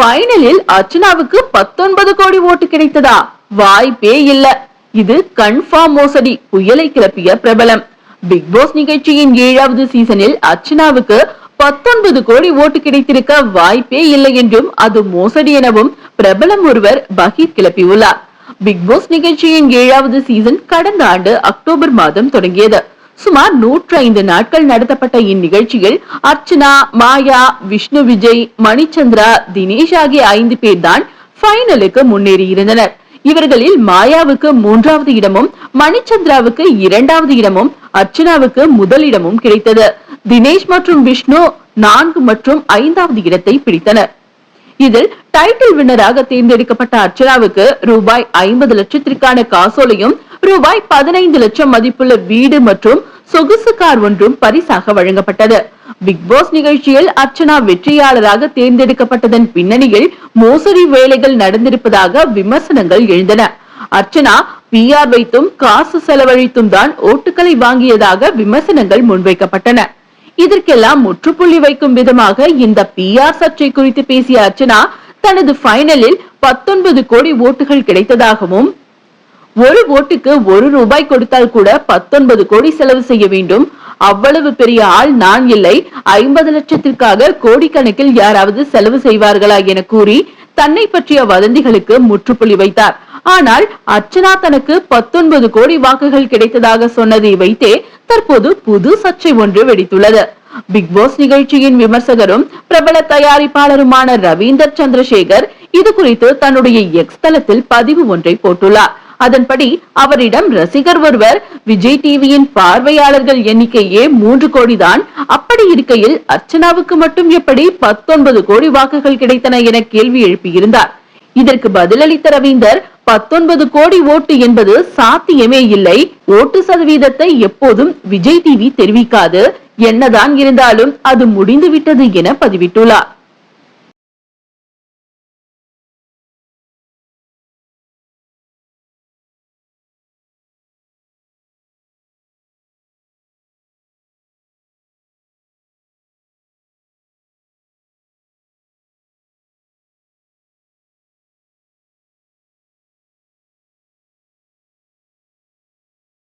பைனலில் அர்ச்சனாவுக்கு பத்தொன்பது கோடி ஓட்டு கிடைத்ததா? வாய்ப்பே இல்ல. இது கன்ஃபார்ம் மோசடி. புயலை கிளப்பிய பிரபலம். பிக் பாஸ் நிகழ்ச்சியின் ஏழாவது சீசனில் அர்ச்சனாவுக்கு பத்தொன்பது கோடி ஓட்டு கிடைத்திருக்க வாய்ப்பே இல்லை என்றும் அது மோசடி எனவும் பிரபலம் ஒருவர் பகீர் கிளப்பியுள்ளார். பிக் பாஸ் நிகழ்ச்சியின் ஏழாவது சீசன் கடந்த ஆண்டு அக்டோபர் மாதம் தொடங்கியது. சுமார் நூற்றி ஐந்து நாட்கள் நடத்தப்பட்ட இந்நிகழ்ச்சியில் அர்ச்சனா மாயா விஷ்ணு விஜய் மணிச்சந்திரா தினேஷ் ஆகிய ஐந்து பேர் தான் ஃபைனலுக்கு முன்னேறியிருந்தனர். இவர்களில் மாயாவுக்கு மூன்றாவது இடமும் மணிச்சந்திராவுக்கு இரண்டாவது இடமும் அர்ச்சனாவுக்கு முதலிடமும் கிடைத்தது. தினேஷ் மற்றும் விஷ்ணு நான்கு மற்றும் ஐந்தாவது இடத்தை பிடித்தனர். இதில் டைட்டில் வின்னராக தேர்ந்தெடுக்கப்பட்ட அர்ச்சனாவுக்கு ரூபாய் ஐம்பது லட்சத்திற்கான காசோலையும் ரூபாய் பதினைந்து லட்சம் மதிப்புள்ள வீடு மற்றும் சொகுசு கார் ஒன்றும் பரிசாக வழங்கப்பட்டது. பிக் பாஸ் நிகழ்ச்சியில் அர்ச்சனா வெற்றியாளராக தேர்ந்தெடுக்கப்பட்டதன் பின்னணியில் மோசடி வேலைகள் நடந்திருப்பதாக விமர்சனங்கள் எழுந்தன. அர்ச்சனா பிஆர் வைத்தும் காசு செலவழித்தும் தான் ஓட்டுகளை வாங்கியதாக விமர்சனங்கள் முன்வைக்கப்பட்டன. இதற்கெல்லாம் முற்றுப்புள்ளி வைக்கும் விதமாக இந்த பிஆர் சர்ச்சை குறித்து பேசிய அர்ச்சனா தனது ஃபைனலில் பத்தொன்பது கோடி ஓட்டுகள் கிடைத்ததாகவும் ஒரு ஓட்டுக்கு ஒரு ரூபாய் கொடுத்தால் கூட பத்தொன்பது கோடி செலவு செய்ய வேண்டும். அவ்வளவு பெரிய ஆள் நான் இல்லை. ஐம்பது லட்சத்திற்காக கோடிக்கணக்கில் யாராவது செலவு செய்வார்களா என கூறி தன்னை பற்றிய வதந்திகளுக்கு முற்றுப்புள்ளி வைத்தார். ஆனால் அர்ச்சனா தனக்கு பத்தொன்பது கோடி வாக்குகள் கிடைத்ததாக சொன்னதை வைத்தே தற்போது புது சர்ச்சை ஒன்று வெடித்துள்ளது. பிக் பாஸ் நிகழ்ச்சியின் விமர்சகரும் பிரபல தயாரிப்பாளருமான ரவீந்தர் சந்திரசேகர் இது குறித்து தன்னுடைய எக்ஸ் தளத்தில் பதிவு ஒன்றை போட்டுள்ளார். அதன்படி அவரிடம் ரசிகர் ஒருவர் விஜய் டிவியின் பார்வையாளர்கள் எண்ணிக்கையே மூன்று கோடி தான் அப்படி இருக்கையில் அர்ச்சனாவுக்கு மட்டும் எப்படி பத்தொன்பது கோடி வாக்குகள் கிடைத்தன என கேள்வி எழுப்பியிருந்தார். இதற்கு பதிலளித்த ரவீந்தர் பத்தொன்பது கோடி ஓட்டு என்பது சாத்தியமே இல்லை. ஓட்டு சதவீதத்தை எப்போதும் விஜய் டிவி தெரிவிக்காது. என்னதான் இருந்தாலும் அது முடிந்துவிட்டது என பதிவிட்டுள்ளார்.